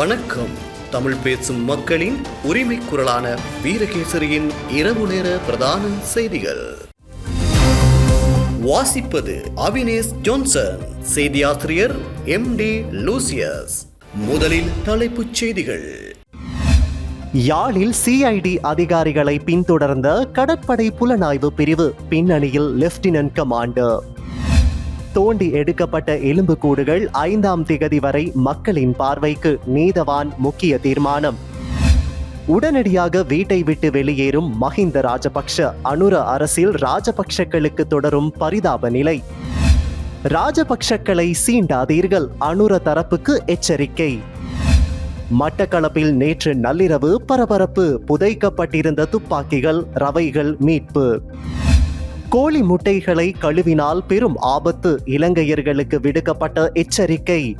வணக்கம். தமிழ் பேசும் மக்களின் உரிமை குரலான வீரகேசரியின் இரவு நேர பிரதான செய்திகள். வாசிப்பது அவினேஷ் ஜோன்சன் செய்தியாசிரியர் எம் டி லூசியஸ். முதலில் தலைப்புச் செய்திகள். யாழில் சிஐடி அதிகாரிகளை பின்தொடர்ந்த கடற்படை புலனாய்வு பிரிவு பின்னணியில் லெப்டினன்ட் கமாண்டர் தோண்டி எடுக்கப்பட்ட எலும்புக்கூடுகள் ஐந்தாம் திகதி வரை மக்களின் பார்வைக்கு நீதவான் முக்கிய தீர்மானம். உடனடியாக வீட்டை விட்டு வெளியேறும் மஹிந்த ராஜபக்ஷ அனுர அரசில் ராஜபக்ஷக்களுக்கு தொடரும் பரிதாப நிலை. ராஜபக்ஷக்களை சீண்டாதீர்கள் அனுர தரப்புக்கு எச்சரிக்கை. மட்டக்களப்பில் நேற்று நள்ளிரவு பரபரப்பு புதைக்கப்பட்டிருந்த துப்பாக்கிகள் ரவைகள் மீட்பு. கோழி முட்டைகளை கழுவினால் பெரும் ஆபத்து. இலங்கையர்களுக்கு விடுக்கப்பட்ட எச்சரிக்கை.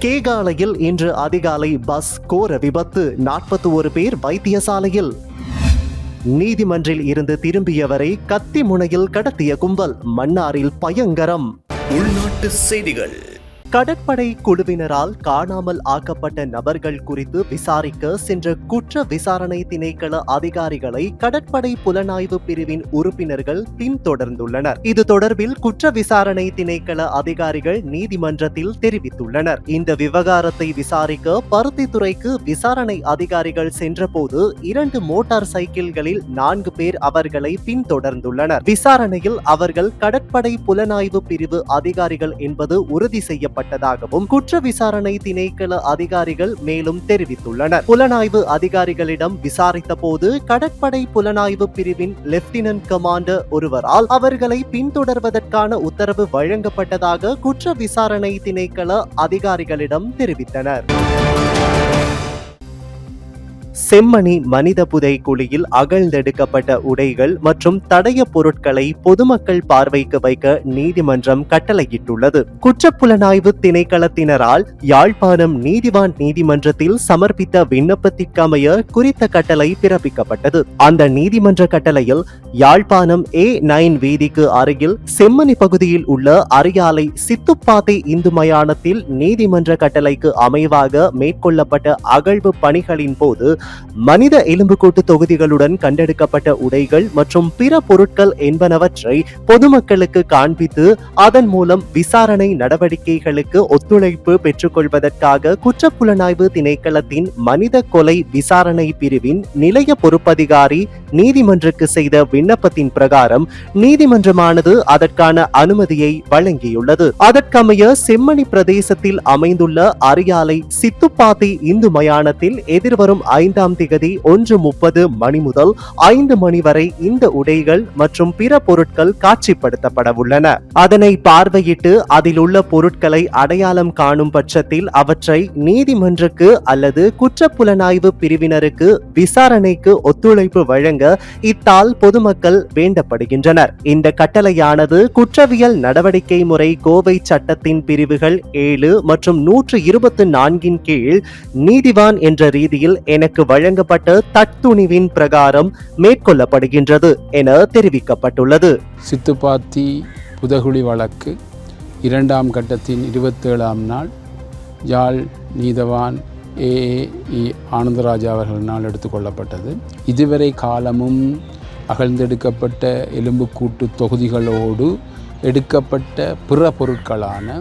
கேகாலையில் இன்று அதிகாலை பஸ் கோர விபத்து. நாற்பத்தி ஒரு பேர் வைத்தியசாலையில். நீதிமன்றில் இருந்து திரும்பியவரை கத்தி முனையில் கடத்திய கும்பல். மன்னாரில் பயங்கரம். உள்நாட்டு செய்திகள். கடற்படை குழுவினரால் காணாமல் ஆக்கப்பட்ட நபர்கள் குறித்து விசாரிக்க சென்ற குற்ற விசாரணை திணைக்கள அதிகாரிகளை கடற்படை புலனாய்வு பிரிவின் உறுப்பினர்கள் பின்தொடர்ந்துள்ளனர். இது தொடர்பில் குற்ற விசாரணை திணைக்கள அதிகாரிகள் நீதிமன்றத்தில் தெரிவித்துள்ளனர். இந்த விவகாரத்தை விசாரிக்க பருத்தித்துறைக்கு விசாரணை அதிகாரிகள் சென்றபோது இரண்டு மோட்டார் சைக்கிள்களில் நான்கு பேர் அவர்களை பின்தொடர்ந்துள்ளனர். விசாரணையில் அவர்கள் கடற்படை புலனாய்வு பிரிவு அதிகாரிகள் என்பது உறுதி செய்யப்பட்டதாகவும் குற்ற விசாரணை திணைக்கள அதிகாரிகள் மேலும் தெரிவித்துள்ளனர். புலனாய்வு அதிகாரிகளிடம் விசாரித்த போது கடற்படை புலனாய்வு பிரிவின் லெப்டினன்ட் கமாண்டர் ஒருவரால் அவர்களை பின்தொடர்வதற்கான உத்தரவு வழங்கப்பட்டதாக குற்ற விசாரணை திணைக்கள அதிகாரிகளிடம் தெரிவித்தனர். செம்மணி மனித புதை குழியில் அகழ்ந்தெடுக்கப்பட்ட உடைகள் மற்றும் தடைய பொருட்களை பொதுமக்கள் பார்வைக்கு வைக்க நீதிமன்றம் கட்டளையிட்டுள்ளது. குற்றப்புலனாய்வு திணைக்களத்தினரால் யாழ்ப்பாணம் நீதிவான் நீதிமன்றத்தில் சமர்ப்பித்த விண்ணப்பத்திற்கமைய குறித்த கட்டளை பிறப்பிக்கப்பட்டது. அந்த நீதிமன்ற கட்டளையில் யாழ்ப்பாணம் ஏ நைன் வீதிக்கு அருகில் செம்மணி பகுதியில் உள்ள அரியாலை சித்துப்பாத்தை இந்து மயானத்தில் நீதிமன்ற கட்டளைக்கு அமைவாக மேற்கொள்ளப்பட்ட அகழ்வு பணிகளின் போது மனித எலும்புக்கூட்டு தொகுதிகளுடன் கண்டெடுக்கப்பட்ட உடைகள் மற்றும் பிற பொருட்கள் என்பனவற்றை பொதுமக்களுக்கு காண்பித்து அதன் மூலம் விசாரணை நடவடிக்கைகளுக்கு ஒத்துழைப்பு பெற்றுக்கொள்வதற்காக குற்றப்புலனாய்வு திணைக்களத்தின் மனித கொலை விசாரணை பிரிவின் நிலைய பொறுப்பதிகாரி நீதிமன்றக்கு செய்த விண்ணப்பத்தின் பிரகாரம் நீதிமன்றமானது அதற்கான அனுமதியை வழங்கியுள்ளது. அதற்கமைய செம்மணி பிரதேசத்தில் அமைந்துள்ள அரியாலை சித்துப்பாத்தி இந்து மயானத்தில் எதிர்வரும் ஐந்து நான்காம் திகதி ஒன்று முப்பது மணி முதல் ஐந்து மணி வரை இந்த உடைகள் மற்றும் பிற பொருட்கள் காட்சிப்படுத்தப்பட உள்ளன அதனை பார்வையிட்டு அதில் உள்ள பொருட்களை அடையாளம் காணும் பட்சத்தில் அவற்றை நீதிமன்றுக்கு அல்லது குற்றப்புலனாய்வு பிரிவினருக்கு விசாரணைக்கு ஒத்துழைப்பு வழங்க இத்தால் பொதுமக்கள் வேண்டப்படுகின்றனர். இந்த கட்டளையானது குற்றவியல் நடவடிக்கை முறை கோவை சட்டத்தின் பிரிவுகள் ஏழு மற்றும் நூற்று இருபத்தி நான்கின் கீழ் நீதிவான் என்ற ரீதியில் எனக்கு வழங்கப்பட்ட தட்துணிவின் பிரகாரம் மேற்கொள்ளப்படுகின்றது என தெரிவிக்கப்பட்டுள்ளது. சித்துப்பாத்தி புதகுழி வழக்கு இரண்டாம் கட்டத்தின் இருபத்தேழாம் நாள். யாழ் நீதவான் ஏஏஇ ஆனந்தராஜா அவர்களினால் எடுத்துக்கொள்ளப்பட்டது இதுவரை காலமும் அகழ்ந்தெடுக்கப்பட்ட எலும்புக்கூட்டு தொகுதிகளோடு எடுக்கப்பட்ட பிற பொருட்களான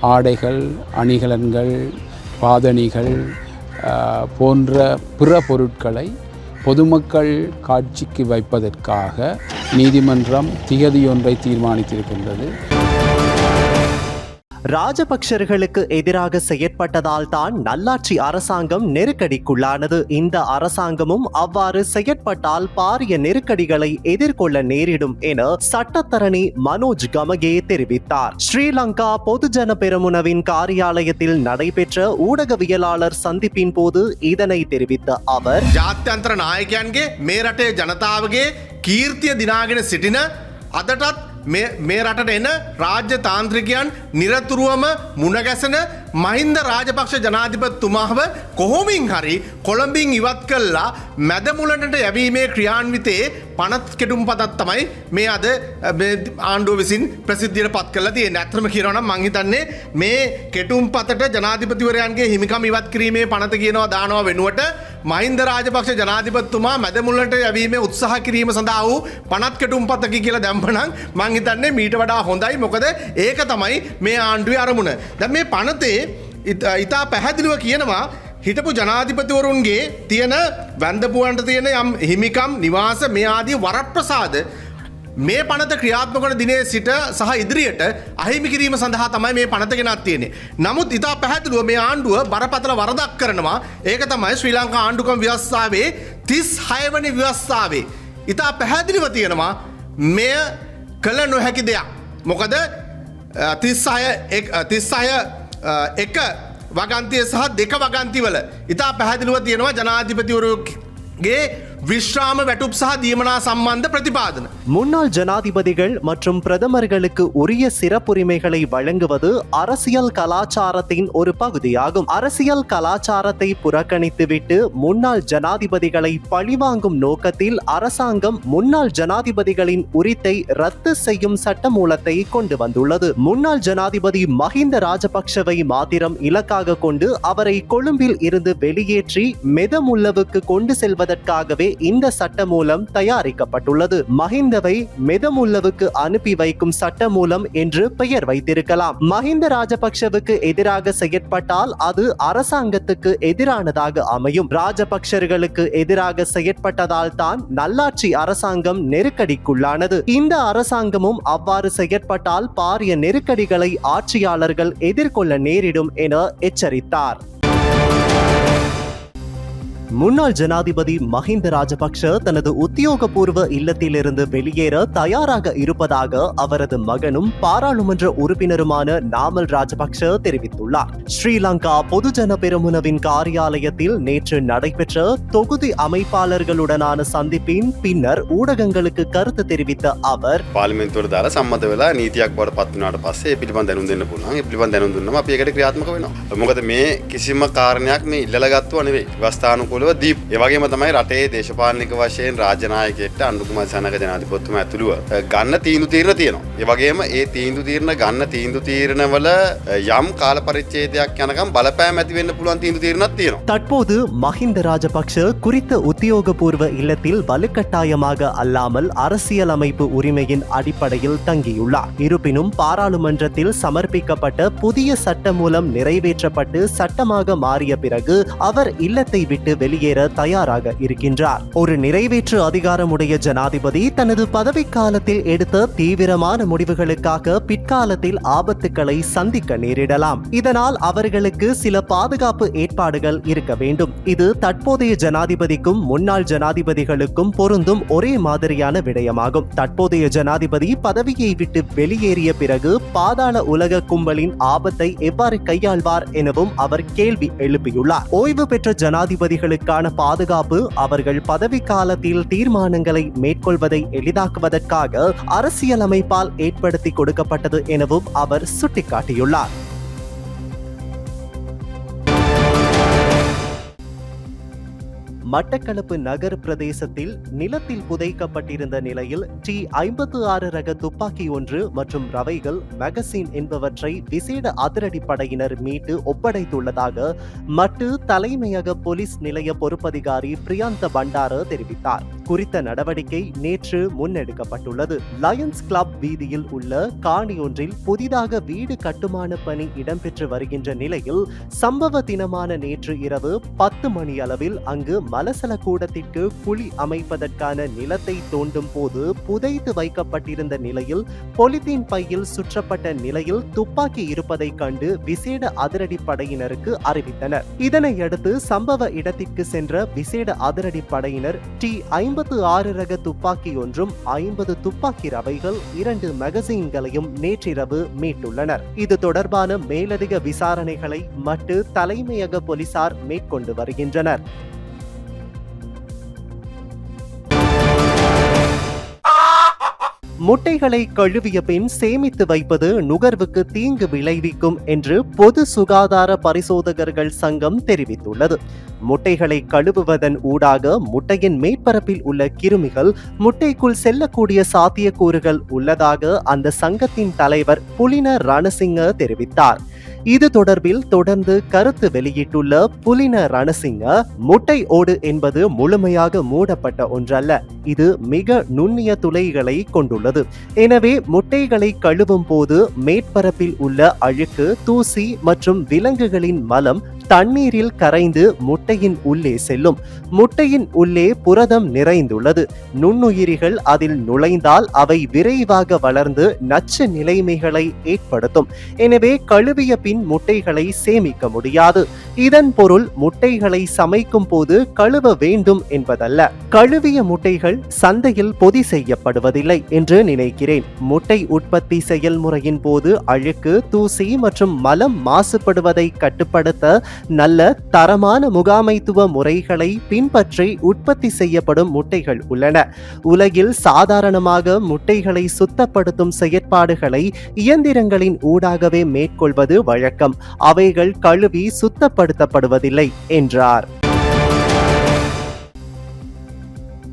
ஆடைகள் அணிகலன்கள் பாதணிகள் போன்ற பிற பொருட்களை பொதுமக்கள் காட்சிக்கு வைப்பதற்காக நீதிமன்றம் திகதியொன்றை தீர்மானித்திருக்கின்றது. ராஜபக்ஷர்களுக்கு எதிராக செயற்பட்டதால் தான் நல்லாட்சி அரசாங்கம் நெருக்கடிக்குள்ளானது. இந்த அரசாங்கமும் அவ்வாறு செயற்பட்டால் பாரிய நெருக்கடிகளை எதிர்கொள்ள நேரிடும் என சட்டத்தரணி மனோஜ் கமகே தெரிவித்தார். ஸ்ரீலங்கா பொதுஜன பெருமுனவின் காரியாலயத்தில் நடைபெற்ற ஊடகவியலாளர் சந்திப்பின் போது இதனை தெரிவித்த அவர் ஜாத்தியந்திர நாயகன்கே மேரட்டே ஜனதாவுகே கீர்த்திய தினாகின சிட்டின அதட்டத் මේ මේ රටට එන රාජ්‍ය තාන්ත්‍රිකයන් නිරතුරුවම මුණගැසෙන මහින්ද රාජපක්ෂ ජනාධිපත්තුමාව කොහොමින් හරි කොළඹින් ඉවත් කල්ලා මැදමුලට යැවීමේ ක්‍රියාන්විතයේ පනත් කෙටුම් පතත් තමයි මේ අද අ, මේ ආණ්ඩුව විසින් ප්‍රසිද්ධියට පත් කල තිය නැත්‍රම කියරවන මංහිතන්නේ මේ කෙටුම් පතට ජනාධිපතිවරයන්ගේ හිමිකම් ඉවත් කිරීමේ පනත කියනවා දානවා වෙනුවට මහින්ද රාජපක්ෂ ජනාධිපත්තුමා මැදමුල්ලට යැවීම උත්සාහ කිරීම සඳහා වූ පනත් කෙටුම් පතකි කියලා දැම්පනං මංහිතන්නේ මීට වඩා හොඳයි මොකද ඒක තමයි මේ ආණ්ඩුවේ අරමුණ දැ මේ පනතේ ඉත- ඉතා පැහැදිලිව කියනවා හිටපු ජනාධිපතිවරුන්ගේ තියෙන වැන්දපුුවන්ට තියෙන යම් හිමිකම් නිවාස මේ ආදී වරප්‍රසාද මේ පනත ක්‍රියාත්මකන දිනේ සිට සහ ඉදිරියට අහිමි කිරීම සඳහා තමයි මේ පනතගෙනත් තියෙන්නේ. නමුත් ඉතා පැහැදිලුව මේ ආණ්ඩුව බරපතල වරදක් කරනවා ඒක තමයි ශ්‍රී ලංකා ආණ්ඩුකම් ව්‍යවස්ථාවේ තිස් හයවනි ව්‍යවස්ථාවේ. ඉතා පැහැදිලිව තියෙනවා මෙය කළ නොහැකි දෙයක්. මොකද තිස්සාය තිස්සාය එක වගන්තිය සහ දෙක වගන්තිවල ඉතා පැහැදිලිව තියෙනවා ජනාධිපතිවරුගේ විශ්‍රාම වැටුප් සහ දීමනා සම්බන්ධ ප්‍රතිපාදන. முன்னாள் ஜனாதிபதிகள் மற்றும் பிரதமர்களுக்கு உரிய சிறப்புரிமைகளை வழங்குவது அரசியல் கலாச்சாரத்தின் ஒரு பகுதியாகும் அரசியல் கலாச்சாரத்தை புறக்கணித்துவிட்டு முன்னாள் ஜனாதிபதிகளை பழிவாங்கும் நோக்கத்தில் அரசாங்கம் முன்னாள் ஜனாதிபதிகளின் உரித்தை ரத்து செய்யும் சட்டமூலத்தை கொண்டு வந்துள்ளது முன்னாள் ஜனாதிபதி மஹிந்த ராஜபக்ஷவை மாத்திரம் இலக்காக கொண்டு அவரை கொழும்பில் இருந்து வெளியேற்றி மெதமுல்லவுக்கு கொண்டு செல்வதற்காகவே இந்த சட்டமூலம் தயாரிக்கப்பட்டுள்ளது. மஹிந்தவை மெதமுல்லவுக்கு அனுப்பி வைக்கும் சட்டமூலம் என்று பெயர் வைத்திருக்கலாம். மஹிந்த ராஜபக்ஷவுக்கு எதிராக செயற்பட்டால் அது அரசாங்கத்துக்கு எதிரானதாக அமையும். ராஜபக்ஷர்களுக்கு எதிராக செயற்பட்டதால் தான் நல்லாட்சி அரசாங்கம் நெருக்கடிக்குள்ளானது. இந்த அரசாங்கமும் அவ்வாறு செயற்பட்டால் பாரிய நெருக்கடிகளை ஆட்சியாளர்கள் எதிர்கொள்ள நேரிடும் என எச்சரித்தார். முன்னாள் ஜனாதிபதி மஹிந்த ராஜபக்ஷ தனது உத்தியோகபூர்வ இல்லத்திலிருந்து வெளியேற தயாராக இருப்பதாக அவரது மகனும் பாராளுமன்ற உறுப்பினருமான நாமல் ராஜபக்ஷ தெரிவித்துள்ளார் ஸ்ரீலங்கா பொதுஜன பெரமுனவின் காரியாலயத்தில் நேற்று நடைபெற்ற தொகுதி அமைப்பாளர்களுடனான சந்திப்பின் பின்னர் ஊடகங்களுக்கு கருத்து தெரிவித்த அவர் පාලිමෙන්තුවට දාලා සම්මත වෙලා නීතියක් බවට පත් වුණාට පස්සේ ඒ පිළිබඳ දැනුම් දෙන්න පුළුවන්. ඒ පිළිබඳ දැනුම් දුන්නම අපි ඒකට ක්‍රියාත්මක වෙනවා. මොකද මේ කිසිම කාරණයක් මේ ඉල්ලලා ගත්තව නෙවෙයි. ව්‍යවස්ථානුකූලව දීප්. ඒ වගේම තමයි රටේ දේශපාලනික වශයෙන් රාජ්‍ය නායකයෙක්ට අනුකුමාර සනක ජනාධිපතිතුමා ඇතුළුව අ, ගන්න තීන්දුව තීරණ තියෙනවා. ඒ වගේම ඒ තීන්දුව තීරණ ගන්න තීන්දුව තීරණවල අ, යම් කාල පරිච්ඡේදයක් යනකම් බලපෑම් ඇති වෙන්න පුළුවන් තීන්දුව තීරණක් තියෙනවා. தற்போது மஹிந்த ராஜபக்ஷ குறித்த உத்தியோகபூர்வ இல்லத்தில் வலுக்கட்டாயமாக அல்லாமல் அரசியலமைப்பு உரிமையின் அடிப்படையில் தங்கியுள்ளார் இருப்பினும் பாராளுமன்றத்தில் சமர்ப்பிக்கப்பட்ட புதிய சட்ட மூலம் நிறைவேற்றப்பட்டு சட்டமாக மாறிய பிறகு அவர் இல்லத்தை விட்டு வெளியேற தயாராக இருக்கின்றார். ஒரு நிறைவேற்று அதிகாரமுடைய ஜனாதிபதி தனது பதவிக்காலத்தில் எடுத்த தீவிரமான முடிவுகளுக்காக பிற்காலத்தில் ஆபத்துக்களை சந்திக்க நேரிடலாம். இதனால் அவர்களுக்கு சில பாதுகாப்பு ஏற்பாடுகள் இருக்க வேண்டும். இது தற்போதைய ஜனாதிபதிக்கும் முன்னாள் ஜனாதிபதிகளுக்கும் பொருந்தும் ஒரே மாதிரியான விடயமாகும். தற்போதைய ஜனாதிபதி பதவியை விட்டு வெளியேறிய பிறகு பாதாள உலக கும்பலின் ஆபத்தை எவ்வாறு கையாள்வார் எனவும் அவர் கேள்வி எழுப்பியுள்ளார். ஓய்வு பெற்ற ஜனாதிபதிகளுக்கு அவர்களுக்கான பாதுகாப்பு அவர்கள் பதவி காலத்தில் தீர்மானங்களை மேற்கொள்வதை எளிதாக்குவதற்காக அரசியலமைப்பால் ஏற்படுத்தி கொடுக்கப்பட்டது எனவும் அவர் சுட்டிக்காட்டியுள்ளார். மட்டக்களப்பு நகர் பிரதேசத்தில் நிலத்தில் புதைக்கப்பட்டிருந்த நிலையில் டி ஐம்பத்து ஆறு ரக துப்பாக்கி ஒன்று மற்றும் ரவைகள் மெகசின் என்பவற்றை விசேட அதிரடிப்படையினர் மீட்டு ஒப்படைத்துள்ளதாக மட்டு தலைமையக போலீஸ் நிலைய பொறுப்பதிகாரி பிரியாந்த பண்டார தெரிவித்தார். குறித்த நடவடிக்கை நேற்று முன்னெடுக்கப்பட்டுள்ளது. லயன்ஸ் கிளப் வீதியில் உள்ள காணி ஒன்றில் புதிதாக வீடு கட்டுமான பணி இடம்பெற்று வருகின்ற நிலையில் சம்பவ தினமான நேற்று இரவு பத்து மணி அளவில் அங்கு மலசல கூடத்திற்கு குழி அமைப்பதற்கான நிலத்தை தோண்டும் போது புதைத்து வைக்கப்பட்டிருந்த நிலையில் பொலித்தீன் பையில் சுற்றப்பட்ட நிலையில் துப்பாக்கி இருப்பதைக் கண்டு விசேட அதிரடி படையினருக்கு அறிவித்தனர். இதனையடுத்து சம்பவ இடத்திற்கு சென்ற விசேட அதிரடி படையினர் டி ஐம்பத்து ஆறு ரக துப்பாக்கி ஒன்றும் ஐம்பது துப்பாக்கி ரவைகள் இரண்டு மெகசீன்களையும் நேற்றிரவு மீட்டுள்ளனர். இது தொடர்பான மேலதிக விசாரணைகளை மட்டு தலைமையக போலீசார் மேற்கொண்டு வருகின்றனர். முட்டைகளை கழுவிய பின் சேமித்து வைப்பது நுகர்வுக்கு தீங்கு விளைவிக்கும் என்று பொது சுகாதார பரிசோதகர்கள் சங்கம் தெரிவித்துள்ளது. முட்டைகளை கழுவுவதன் ஊடாக முட்டையின் மேற்பரப்பில் உள்ள கிருமிகள் முட்டைக்குள் செல்லக்கூடிய சாத்தியக்கூறுகள் உள்ளதாக அந்த சங்கத்தின் தலைவர் புலின ரணசிங்க தெரிவித்தார். இது தொடர்பில் தொடர்ந்து கருத்து வெளியிட்டுள்ள புலின ரணசிங்க முட்டை ஓடு என்பது முழுமையாக மூடப்பட்ட ஒன்றல்ல. இது மிக நுண்ணிய துளைகளை கொண்டுள்ளது. எனவே முட்டைகளை கழுவும் போது மேற்பரப்பில் உள்ள அழுக்கு தூசி மற்றும் விலங்குகளின் மலம் தண்ணீரில் கரைந்து முட்டையின் உள்ளே செல்லும். முட்டையின் உள்ளே புரதம் நிறைந்துள்ளது. நுண்ணுயிரிகள் அதில் நுழைந்தால் அவை விரைவாக வளர்ந்து நச்சு நிலைமைகளை ஏற்படுத்தும். எனவே கழுவிய பின் முட்டைகளை சேமிக்க முடியாது. இதன் பொருள் முட்டைகளை சமைக்கும் போது கழுவ வேண்டும் என்பதல்ல. கழுவிய முட்டைகள் சந்தையில் பொதி செய்யப்படுவதில்லை என்று நினைக்கிறேன். முட்டை உற்பத்தி செயல்முறையின் போது அழுக்கு தூசி மற்றும் மலம் மாசுபடுவதை கட்டுப்படுத்த நல்ல தரமான முகாமைத்துவ முறைகளை பின்பற்றி உற்பத்தி செய்யப்படும் முட்டைகள் உள்ளன. உலகில் சாதாரணமாக முட்டைகளை சுத்தப்படுத்தும் செயற்பாடுகளை இயந்திரங்களின் ஊடாகவே மேற்கொள்வது வழக்கம். அவைகள் கழுவி சுத்தப்படுத்தப்படுவதில்லை என்றார்.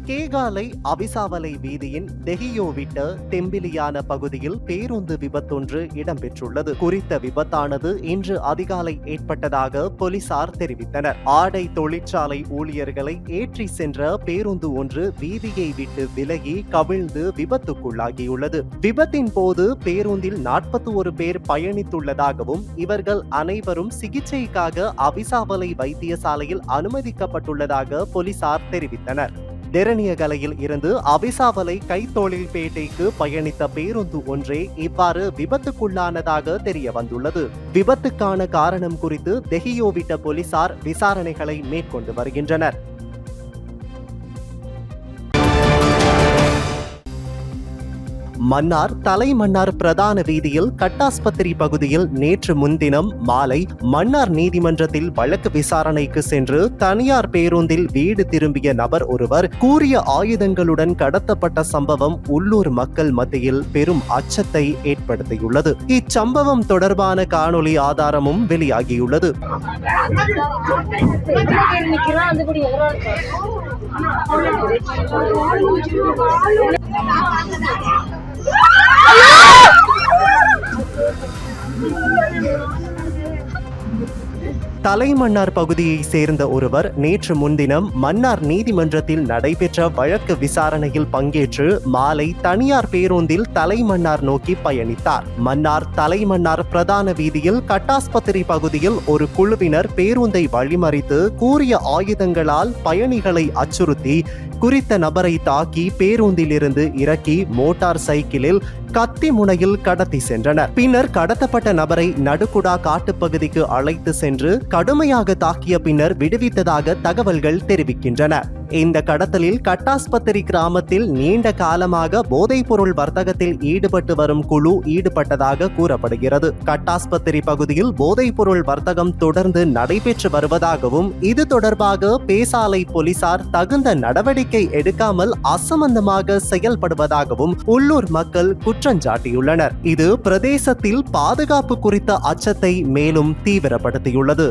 கேகாலை அபிசாவலை வீதியின் தெஹியோவிட்ட தெம்பிலியான பகுதியில் பேருந்து விபத்தொன்று இடம்பெற்றுள்ளது. குறித்த விபத்தானது இன்று அதிகாலை ஏற்பட்டதாக போலீசார் தெரிவித்தனர். ஆடை தொழிற்சாலை ஊழியர்களை ஏற்றி சென்ற பேருந்து ஒன்று வீதியை விட்டு விலகி கவிழ்ந்து விபத்துக்குள்ளாகியுள்ளது. விபத்தின் போது பேருந்தில் நாற்பத்தி ஒரு பேர் பயணித்துள்ளதாகவும் இவர்கள் அனைவரும் சிகிச்சைக்காக அபிசாவலை வைத்தியசாலையில் அனுமதிக்கப்பட்டுள்ளதாக போலீசார் தெரிவித்தனர். டெரனிய கலையில் இருந்து அபிசாவலை கைத்தொழில் பேட்டைக்கு பயணித்த பேருந்து ஒன்றே இவ்வாறு விபத்துக்குள்ளானதாக தெரிய வந்துள்ளது. விபத்துக்கான காரணம் குறித்து தெஹியோவிட்ட போலீசார் விசாரணைகளை மேற்கொண்டு வருகின்றனர். மன்னார் தலைமன்னார் பிரதான வீதியில் கட்டாஸ்பத்திரி பகுதியில் நேற்று முன்தினம் மாலை மன்னார் நீதிமன்றத்தில் வழக்கு விசாரணைக்கு சென்று தனியார் பேருந்தில் வீடு திரும்பிய நபர் ஒருவர் கூறிய ஆயுதங்களுடன் கடத்தப்பட்ட சம்பவம் உள்ளூர் மக்கள் மத்தியில் பெரும் அச்சத்தை ஏற்படுத்தியுள்ளது. இச்சம்பவம் தொடர்பான காணொளி ஆதாரமும் வெளியாகியுள்ளது நிக்கிறான் அந்த குடி தலைமன்னார் பகுதியை சேர்ந்த ஒருவர் நேற்று முன்தினம் மன்னார் நீதிமன்றத்தில் நடைபெற்ற வழக்கு விசாரணையில் பங்கேற்று மாலை தனியார் பேருந்தில் தலைமன்னார் நோக்கி பயணித்தார். மன்னார் தலைமன்னார் பிரதான வீதியில் கட்டாஸ்பத்திரி பகுதியில் ஒரு குழுவினர் பேருந்தை வழிமறித்து கூறிய ஆயுதங்களால் பயணிகளை அச்சுறுத்தி குறித்த நபரை தாக்கி பேருந்திலிருந்து இறக்கி மோட்டார் சைக்கிளில் கத்தி முனையில் கடத்தி சென்றனர். பின்னர் கடத்தப்பட்ட நபரை நடுக்குடா காட்டுப்பகுதிக்கு அழைத்து சென்று கடுமையாக தாக்கிய பின்னர் விடுவித்ததாக தகவல்கள் தெரிவிக்கின்றன. இந்த கடத்தலில் கட்டாஸ்பத்திரி கிராமத்தில் நீண்ட காலமாக போதைப்பொருள் வர்த்தகத்தில் ஈடுபட்டு வரும் குழு ஈடுபட்டதாக கூறப்படுகிறது. கட்டாஸ்பத்திரி பகுதியில் போதைப்பொருள் வர்த்தகம் தொடர்ந்து நடைபெற்று வருவதாகவும் இது தொடர்பாக பேசாலை போலீசார் தகுந்த நடவடிக்கை எடுக்காமல் அசம்பந்தமாக செயல்படுவதாகவும் உள்ளூர் மக்கள் குற்றஞ்சாட்டியுள்ளனர் இது பிரதேசத்தில் பாதுகாப்பு குறித்த அச்சத்தை மேலும் தீவிரப்படுத்தியுள்ளது.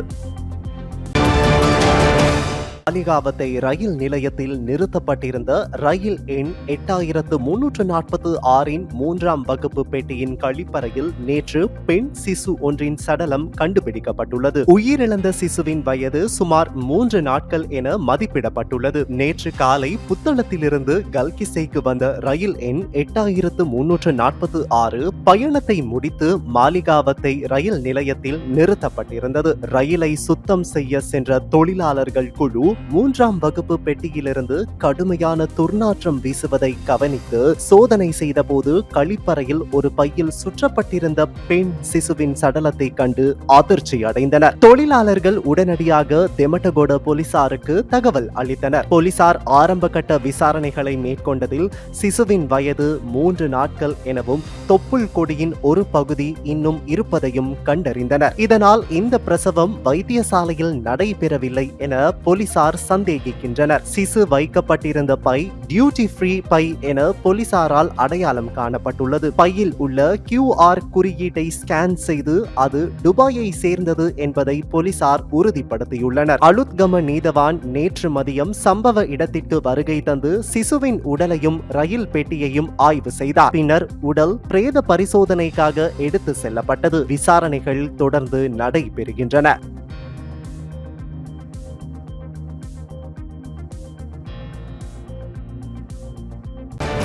அலிகாவத்தை ரயில் நிலையத்தில் நிறுத்தப்பட்டிருந்த ரயில் எண் எட்டாயிரத்து முன்னூற்று நாற்பத்து ஆறின் மூன்றாம் வகுப்பு பெட்டியின் கழிப்பறையில் நேற்று பெண் சிசு ஒன்றின் சடலம் கண்டுபிடிக்கப்பட்டுள்ளது. உயிரிழந்த சிசுவின் வயது சுமார் மூன்று நாட்கள் என மதிப்பிடப்பட்டுள்ளது. நேற்று காலை புத்தளத்திலிருந்து கல்கிசைக்கு வந்த ரயில் எண் எட்டாயிரத்து முன்னூற்று நாற்பத்து ஆறு பயணத்தை முடித்து மாலிகாவத்தை ரயில் நிலையத்தில் நிறுத்தப்பட்டிருந்தது. ரயிலை சுத்தம் செய்ய சென்ற தொழிலாளர்கள் குழு மூன்றாம் வகுப்பு பெட்டியிலிருந்து கடுமையான துர்நாற்றம் வீசுவதை கவனித்து சோதனை செய்தபோது கழிப்பறையில் ஒரு பையில் சுற்றப்பட்டிருந்த பெண் சிசுவின் சடலத்தை கண்டு அதிர்ச்சி அடைந்தனர். தொழிலாளர்கள் உடனடியாக தெமட்டகோட போலீசாருக்கு தகவல் அளித்தனர். போலீசார் ஆரம்ப கட்ட விசாரணைகளை மேற்கொண்டதில் சிசுவின் வயது மூன்று நாட்கள் எனவும் தொப்புள் கொடியின் ஒரு பகுதி இன்னும் இருப்பதையும் கண்டறிந்தனர். இதனால் இந்த பிரசவம் வைத்தியசாலையில் நடைபெறவில்லை என போலீசார் போலீசார் சந்தேகிக்கின்றனர். சிசு வைக்கப்பட்டிருந்த பை டியூட்டி ஃப்ரீ பை என போலீசாரால் அடையாளம் காணப்பட்டுள்ளது. பையில் உள்ள கியூஆர் குறியீட்டை ஸ்கேன் செய்து அது துபாயை சேர்ந்தது என்பதை போலீசார் உறுதிப்படுத்தியுள்ளனர். அலுத்கம நீதவான் நேற்று மதியம் சம்பவ இடத்திற்கு வருகை தந்து சிசுவின் உடலையும் ரயில் பெட்டியையும் ஆய்வு செய்தார். பின்னர் உடல் பிரேத பரிசோதனைக்காக எடுத்து செல்லப்பட்டது. விசாரணைகள் தொடர்ந்து நடைபெறுகின்றன.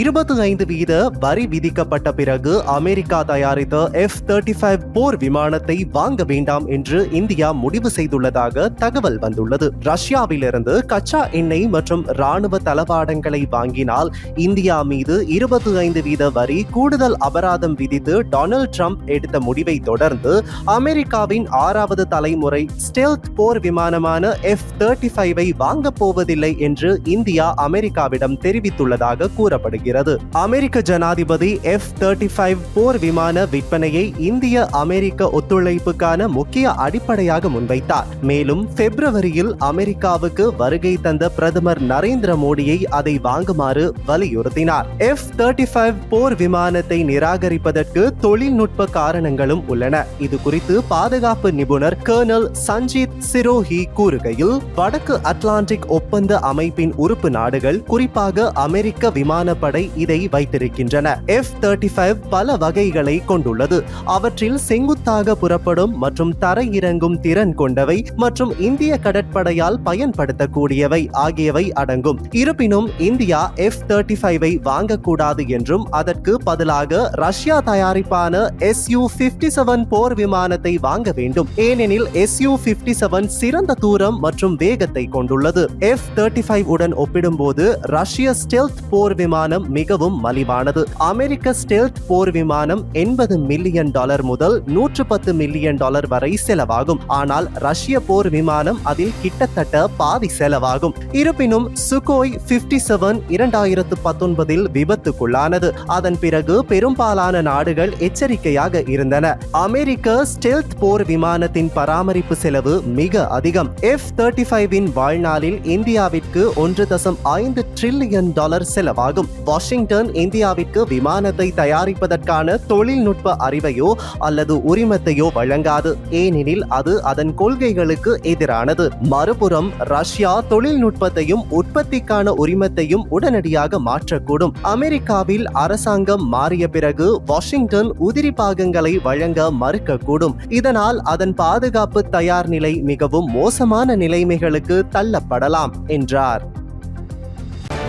இருபத்தி ஐந்து வீத வரி விதிக்கப்பட்ட பிறகு அமெரிக்கா தயாரித்த எஃப் தேர்ட்டி ஃபைவ் போர் விமானத்தை வாங்க வேண்டாம் என்று இந்தியா முடிவு செய்துள்ளதாக தகவல் வந்துள்ளது. ரஷ்யாவிலிருந்து கச்சா எண்ணெய் மற்றும் ராணுவ தளவாடங்களை வாங்கினால் இந்தியா மீது இருபத்தி ஐந்து வீத வரி கூடுதல் அபராதம் விதித்து டொனால்ட் ட்ரம்ப் எடுத்த முடிவை தொடர்ந்து அமெரிக்காவின் ஆறாவது தலைமுறை ஸ்டெல்த் போர் விமானமான எஃப் தேர்ட்டி ஃபைவை வாங்கப் போவதில்லை என்று இந்தியா அமெரிக்காவிடம் தெரிவித்துள்ளதாக கூறப்படுகிறது. வருகிறது அமெரிக்க ஜனாதிபதி எஃப் தேர்ட்டி ஃபைவ் போர் விமான விற்பனையை இந்திய அமெரிக்க ஒத்துழைப்புக்கான முக்கிய அடிப்படையாக முன்வைத்தார். மேலும் பிப்ரவரியில் அமெரிக்காவுக்கு வருகை தந்த பிரதமர் நரேந்திர மோடியை அதை வாங்குமாறு வலியுறுத்தினார். எஃப் தேர்ட்டி ஃபைவ் போர் விமானத்தை நிராகரிப்பதற்கு தொழில்நுட்ப காரணங்களும் உள்ளன. இது குறித்து பாதுகாப்பு நிபுணர் கர்னல் சஞ்சீத் சிரோஹி கூறுகையில் வடக்கு அட்லாண்டிக் ஒப்பந்த அமைப்பின் உறுப்பு நாடுகள் குறிப்பாக அமெரிக்க விமானப்படை இதை வைத்திருக்கின்றன. எஃப் தேர்ட்டி ஃபைவ் பல வகைகளை கொண்டுள்ளது. அவற்றில் செங்குத்தாக புறப்படும் மற்றும் தரையிறங்கும் திறன் கொண்டவை மற்றும் இந்திய கடற்படையால் பயன்படுத்தக்கூடியவை ஆகியவை அடங்கும். இருப்பினும் இந்தியா எஃப் தேர்ட்டி ஃபைவை வாங்கக்கூடாது என்றும் அதற்கு பதிலாக ரஷ்யா தயாரிப்பான எஸ் யூ பிப்டி செவன் போர் விமானத்தை வாங்க வேண்டும். ஏனெனில் எஸ் யூ பிப்டி செவன் சிறந்த தூரம் மற்றும் வேகத்தை கொண்டுள்ளது. எஃப் தேர்ட்டி ஃபைவ் உடன் ஒப்பிடும்போது ரஷ்ய ஸ்டெல்த் போர் விமான விமானம் மிகவும் மலிவானது. அமெரிக்க ஸ்டெல்த் போர் விமானம் எண்பது மில்லியன் டாலர் முதல் நூற்று பத்து மில்லியன் டாலர் வரை செலவாகும். ஆனால் ரஷ்ய போர் விமானம் அதில் கிட்டத்தட்ட பாதி செலவாகும். இருப்பினும் சுகோய் பிப்டி செவன் இரண்டாயிரத்து பத்தொன்பதில் விபத்துக்குள்ளானது. அதன் பிறகு பெரும்பாலான நாடுகள் எச்சரிக்கையாக இருந்தன. அமெரிக்க ஸ்டெல்த் போர் விமானத்தின் பராமரிப்பு செலவு மிக அதிகம். எஃப் தேர்ட்டி ஃபைவின் வாழ்நாளில் இந்தியாவிற்கு ஒன்று தசம் ஐந்து ட்ரில்லியன் டாலர் செலவாகும். வாஷிங்டன் இந்தியாவிற்கு விமானத்தை தயாரிப்பதற்கான தொழில்நுட்ப அறிவையோ அல்லது உரிமத்தையோ வழங்காது. ஏனெனில் அது அதன் கொள்கைகளுக்கு எதிரானது. மறுபுறம் ரஷ்யா தொழில்நுட்பத்தையும் உற்பத்திக்கான உரிமத்தையும் உடனடியாக மாற்றக்கூடும். அமெரிக்காவில் அரசாங்கம் மாறிய பிறகு வாஷிங்டன் உதிரி பாகங்களை வழங்க மறுக்கக்கூடும். இதனால் அதன் பாதுகாப்பு தயார் நிலை மிகவும் மோசமான நிலைமைகளுக்கு தள்ளப்படலாம் என்றார்.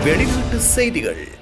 வெளிநாட்டு செய்திகள்.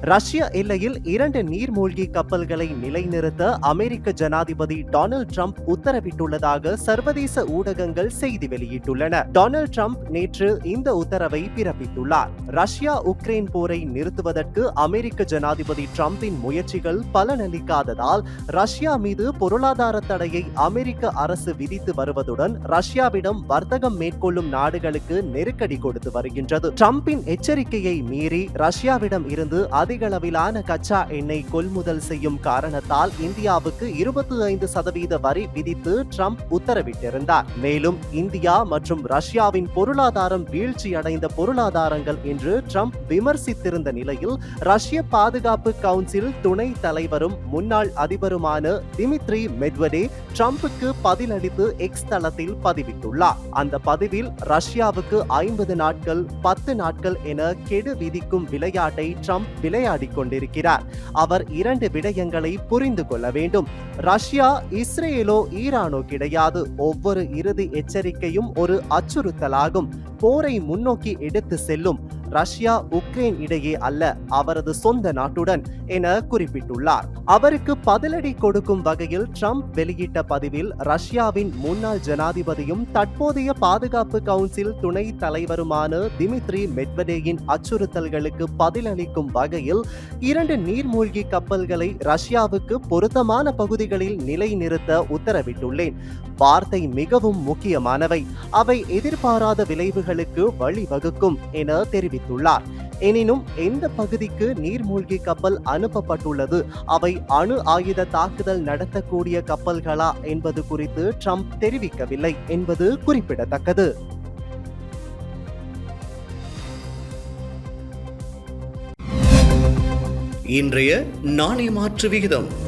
ரஷ்ய எல்லையில் இரண்டு நீர்மூழ்கி கப்பல்களை நிலைநிறுத்த அமெரிக்க ஜனாதிபதி டொனால்ட் ட்ரம்ப் உத்தரவிட்டுள்ளதாக சர்வதேச ஊடகங்கள் செய்தி வெளியிட்டுள்ளன. டொனால்ட் ட்ரம்ப் நேற்று இந்த உத்தரவை பிறப்பித்துள்ளார். ரஷ்யா உக்ரைன் போரை நிறுத்துவதற்கு அமெரிக்க ஜனாதிபதி டிரம்பின் முயற்சிகள் பலனளிக்காததால் ரஷ்யா மீது பொருளாதார தடையை அமெரிக்க அரசு விதித்து வருவதுடன் ரஷ்யாவிடம் வர்த்தகம் மேற்கொள்ளும் நாடுகளுக்கு நெருக்கடி கொடுத்து வருகின்றது. டிரம்பின் எச்சரிக்கையை மீறி ரஷ்யாவிடம் இருந்து அதிக அளவிலான கச்சா எண்ணெய் கொள்முதல் செய்யும் காரணத்தால் இந்தியாவுக்கு இருபத்தி ஐந்து சதவீத வரி விதித்து ட்ரம்ப் உத்தரவிட்டிருந்தார். மேலும் இந்தியா மற்றும் ரஷ்யாவின் பொருளாதாரம் வீழ்ச்சியடைந்த பொருளாதாரங்கள் என்று ட்ரம்ப் விமர்சித்திருந்த நிலையில் ரஷ்ய பாதுகாப்பு கவுன்சில் துணை தலைவரும் முன்னாள் அதிபருமான திமித்ரி மெட்வடே ட்ரம்புக்கு பதிலளித்து எக்ஸ் தளத்தில் பதிவிட்டுள்ளார். அந்த பதிவில் ரஷ்யாவுக்கு ஐம்பது நாட்கள் பத்து நாட்கள் என கெடு விதிக்கும் விளையாட்டை ட்ரம்ப் விளையாடிக் கொண்டிருக்கிறார் அவர் இரண்டு விடயங்களை புரிந்து கொள்ள வேண்டும். ரஷ்யா இஸ்ரேலோ ஈரானோ கிடையாது. ஒவ்வொரு இறுதி எச்சரிக்கையும் ஒரு அச்சுறுத்தலாகும். போரை முன்னோக்கி எடுத்து செல்லும். ரஷ்யா உக்ரைன் இடையே அல்ல அவரது சொந்த நாட்டுடன் என குறிப்பிட்டுள்ளார். அவருக்கு பதிலடி கொடுக்கும் வகையில் ட்ரம்ப் வெளியிட்ட பதிவில் ரஷ்யாவின் முன்னாள் ஜனாதிபதியும் தற்போதைய பாதுகாப்பு கவுன்சில் துணை தலைவருமான திமித்ரி மெட்வடேயின் அச்சுறுத்தல்களுக்கு பதிலளிக்கும் வகையில் இரண்டு நீர்மூழ்கி கப்பல்களை ரஷ்யாவுக்கு பொருத்தமான பகுதிகளில் நிலைநிறுத்த உத்தரவிட்டுள்ளேன். வார்த்தை மிகவும் முக்கியமானவை. அவை எதிர்பாராத விளைவுகளுக்கு வழிவகுக்கும் என தெரிவித்தார் தெரிவித்துள்ளார். எனினும் எந்த பகுதிக்கு நீர்மூழ்கி கப்பல் அனுப்பப்பட்டுள்ளது? அவை அணு ஆயுத தாக்குதல் நடத்தக்கூடிய கப்பல்களா என்பது குறித்து ட்ரம்ப் தெரிவிக்கவில்லை என்பது குறிப்பிடத்தக்கது. இன்றைய நாணய மாற்று விகிதம்.